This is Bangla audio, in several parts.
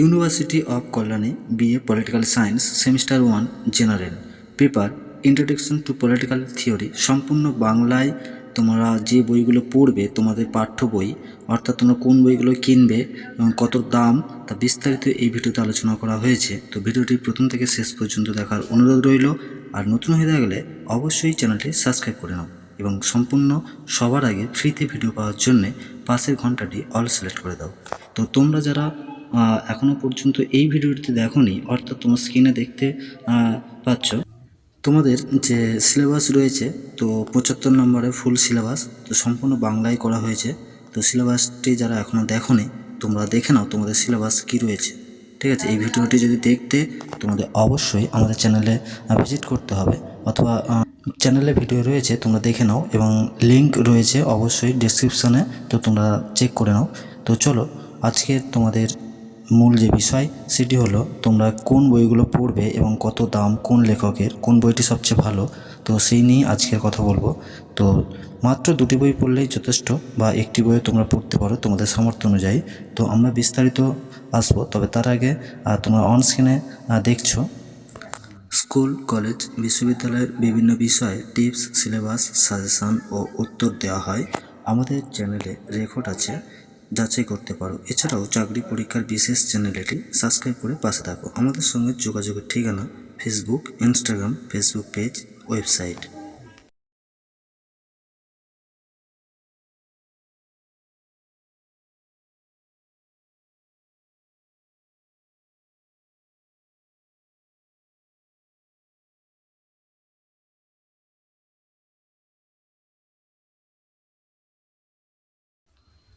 University of Kalyani BA political science semester one general paper introduction to political theory সম্পূর্ণ বাংলায় তোমরা যে বইগুলো পড়বে, তোমাদের পাঠ্য বই, অর্থাৎ তোমরা কোন বইগুলো কিনবে এবং কত দাম, তা বিস্তারিত এই ভিডিওতে আলোচনা করা হয়েছে। তো ভিডিওটি প্রথম থেকে শেষ পর্যন্ত দেখার অনুরোধ রইল। আর নতুন হয়ে গেলে অবশ্যই চ্যানেলটি সাবস্ক্রাইব করে নাও এবং সম্পূর্ণ সবার আগে ফ্রিতে ভিডিও পাওয়ার জন্যে পাশের ঘন্টাটি অল সিলেক্ট করে দাও। তো তোমরা যারা আহ, এখনও পর্যন্ত এই ভিডিওটিতে দেখোনি অর্থাৎ তোমার স্ক্রিনে দেখতে পাচ্ছ। তোমাদের যে সিলেবাস রয়েছে তো পঁচাত্তর নম্বরের ফুল সিলেবাস তো সম্পূর্ণ বাংলায় করা হয়েছে। তো সিলেবাসটি যারা এখনও দেখোনি তোমরা দেখে নাও তোমাদের সিলেবাস কী রয়েছে। ঠিক আছে? এই ভিডিওটি যদি দেখতে তোমাদের অবশ্যই আমাদের চ্যানেলে ভিজিট করতে হবে। অথবা চ্যানেলে ভিডিও রয়েছে তোমরা দেখে নাও এবং লিংক রয়েছে অবশ্যই ডিসক্রিপশনে তো তোমরা চেক করে নাও। তো চলো আজকে তোমাদের মূল যে বিষয় সেটি হলো তোমরা কোন বইগুলো পড়বে এবং কত দাম কোন লেখকের, কোন বইটি সবচেয়ে ভালো, তো সেই নিয়ে আজকে কথা বলব। তো মাত্র দুটি বই পড়লেই যথেষ্ট বা একটি বইও তোমরা পড়তে পারো তোমাদের সামর্থ্য অনুযায়ী। তো আমরা বিস্তারিত আসব, তবে তার আগে তোমরা অনস্ক্রিনে দেখছ, স্কুল, কলেজ, বিশ্ববিদ্যালয়ের বিভিন্ন বিষয়ে টিপস সিলেবাস সাজেশান ও উত্তর দেওয়া হয়। আমাদের চ্যানেলে রেকর্ড আছে। যাচাই করতে পারো। এছাড়াও চাকরি পরীক্ষার বিশেষ চ্যানেলটি সাবস্ক্রাইব করে পাশে থাকো। আমাদের সঙ্গে যোগাযোগের ঠিকানা Facebook Instagram Facebook page website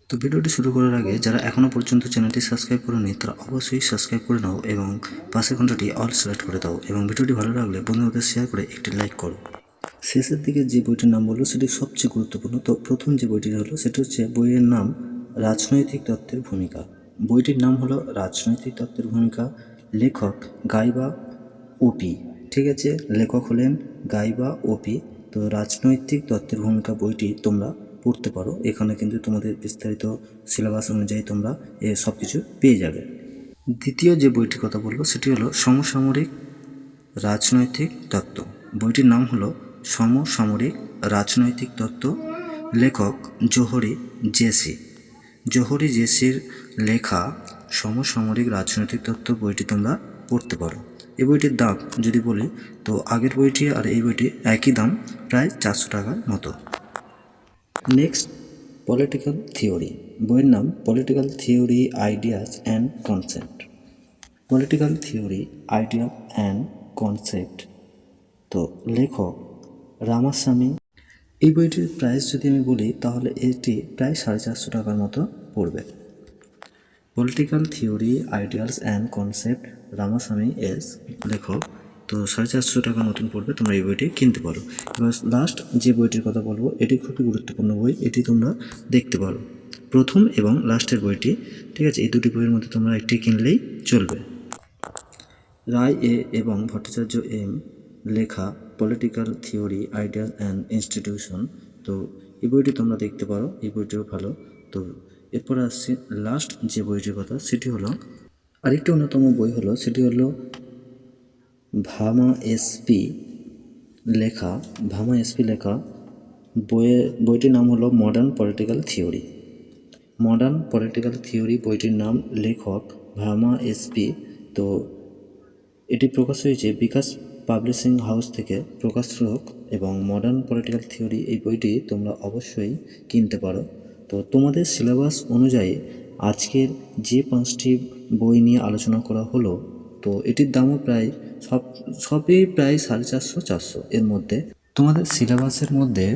তো ভিডিওটি শুরু করার আগে যারা এখনও পর্যন্ত চ্যানেলটি সাবস্ক্রাইব করেনি, তারা অবশ্যই সাবস্ক্রাইব করে নাও এবং পাশের ঘন্টাটি অল সিলেক্ট করে দাও এবং ভিডিওটি ভালো লাগলে বন্ধুদের শেয়ার করে একটি লাইক করো। শেষের দিকে যে বইটির নাম বলল, সেটি সবচেয়ে গুরুত্বপূর্ণ। তো প্রথম যে বইটি হলো, সেটি হচ্ছে বইয়ের নাম রাজনৈতিক তত্ত্বের ভূমিকা। বইটির নাম হলো রাজনৈতিক তত্ত্বের ভূমিকা। লেখক গাইবা ওপি, ঠিক আছে? লেখক হলেন গাইবা ওপি। তো রাজনৈতিক তত্ত্বের ভূমিকা বইটি তোমরা পড়তে পারো, এখানে কিন্তু তোমাদের বিস্তারিত সিলেবাস অনুযায়ী তোমরা এ সব কিছু পেয়ে যাবে। দ্বিতীয় যে বইটির কথা বলব, সেটি হলো সমসামরিক রাজনৈতিক তত্ত্ব। বইটির নাম হলো সমসামরিক রাজনৈতিক তত্ত্ব। লেখক জোহরি জেসি। জোহরি জেসির লেখা সমসামরিক রাজনৈতিক তত্ত্ব বইটি তোমরা পড়তে পারো। এই বইটির দাম যদি বলি, তো আগের বইটি আর এই বইটি একই দাম, প্রায় চারশো টাকার মতো। নেক্সট পলিটিক্যাল থিওরি বইয়ের নাম political theory ideas and concept political theory idea and concept তো লেখক রামাস্বামী। এই বইটির প্রাইস যদি আমি বলি, তাহলে এটি প্রায় সাড়ে চারশো টাকার মতো পড়বে। Political theory ideals and concept Ramaswamy S লেখক তো সাড়ে চারশো টাকা মতন পড়বে, তোমরা এই বইটি কিনতে পারো। এবার লাস্ট যে বইটির কথা বলব, এটি খুবই গুরুত্বপূর্ণ বই, এটি তোমরা দেখতে পারো। প্রথম এবং লাস্টের বইটি, ঠিক আছে? এই দুটি বইয়ের মধ্যে তোমরা একটি কিনলেই চলবে। রায় এ এবং ভট্টাচার্য এম লেখা political theory ideal and institution তো এই বইটি তোমরা দেখতে পারো, এই বইটিও ভালো। তো এরপরে আসছি লাস্ট যে বইটির কথা, সেটি হলো আরেকটি অন্যতম বই হলো, সেটি হলো ভামা এসপি লেখা, ভামা এসপি লেখা বইয়ের বইটির নাম হলো modern political theory modern political theory বইটির নাম লেখক ভামা এসপি। তো এটি প্রকাশ হয়েছে বিকাশ পাবলিশিং হাউস থেকে প্রকাশক এবং মডার্ন পলিটিক্যাল থিওরি এই বইটি তোমরা অবশ্যই কিনতে পারো। তো তোমাদের সিলেবাস অনুযায়ী আজকের যে পাঁচটি বই নিয়ে আলোচনা করা হলো তো এটির দামও প্রায় সব সবই প্রায় সাড়ে চারশো চারশো এর মধ্যে। তোমাদের সিলেবাসের মধ্যে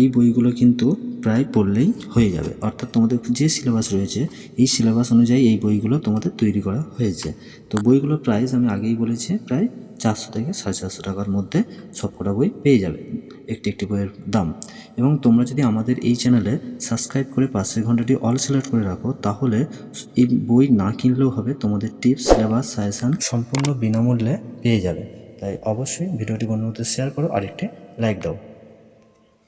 এই বইগুলো কিন্তু প্রায় পড়লেই হয়ে যাবে। অর্থাৎ তোমাদের যে সিলেবাস রয়েছে, এই সিলেবাস অনুযায়ী এই বইগুলো তোমাদের তৈরি করা হয়েছে। তো বইগুলোর প্রাইস আমি আগেই বলেছি, প্রায় চারশো থেকে সাড়ে চারশো টাকার মধ্যে সবকটা বই পেয়ে যাবে, একটি একটি বইয়ের দাম। এবং তোমরা যদি আমাদের এই চ্যানেলে সাবস্ক্রাইব করে পাশের ঘন্টাটি অল সিলেক্ট করে রাখো, তাহলে এই বই না কিনলেও হবে, তোমাদের টিপস সিলেবাস সাজেশান সম্পূর্ণ বিনামূল্যে পেয়ে যাবে। তাই অবশ্যই ভিডিওটি বন্ধুদের শেয়ার করো আরেকটি লাইক দাও।